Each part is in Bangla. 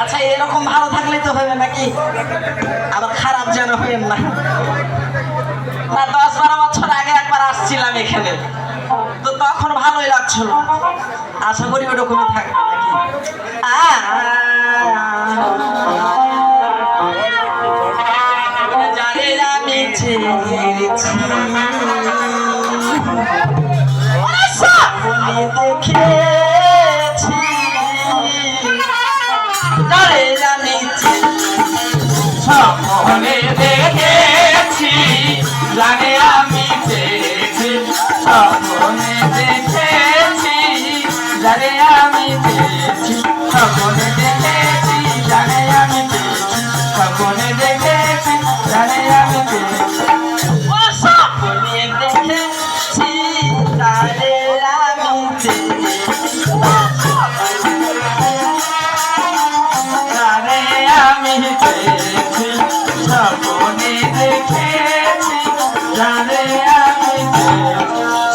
আচ্ছা এরকম ভালো থাকলে তো হবে নাকি? আবার খারাপ যেন হবেন না। না দশ বারো বছর আগে একবার আসছিলাম এখানে। তো তখন ভালোই লাগছিল। আশা করি ওরকমই থাকবে নাকি? জানি আমি স্বপ্নে জানে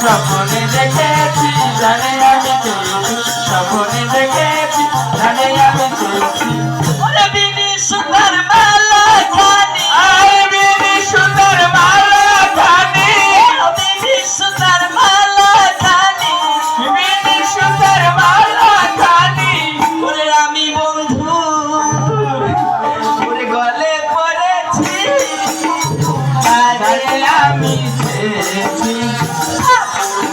স্বপ্নে দেখেছি জানে আমি পেয়েছি স্বপ্নে দেখেছি জানে আমি বিনি সুন্দর মালা খানি সুন্দর মালা খানি সুন্দর মালা খানি সুন্দর মালা খানি আমি বন্ধু। গলে পড়েছি। আমি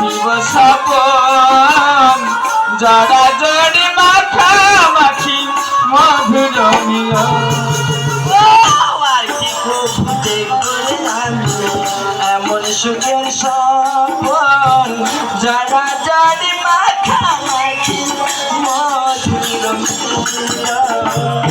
দেখিব সপন। যারা জড়ি মাখা মাখি মধুর এমন সুখের সফর যারা জড় মাখামাখি মধুর মিলন।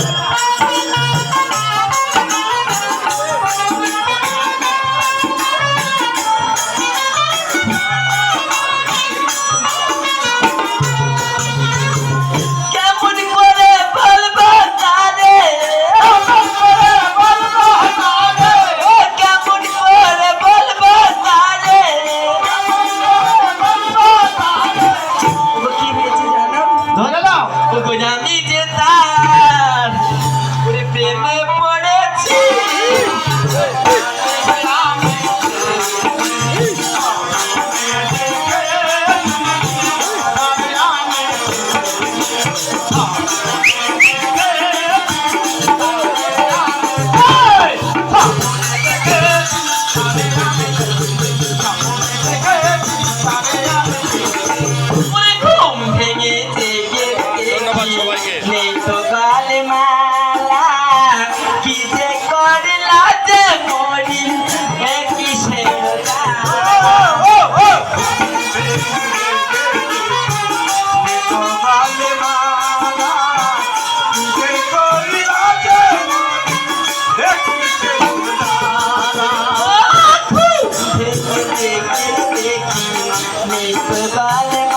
I'm not going.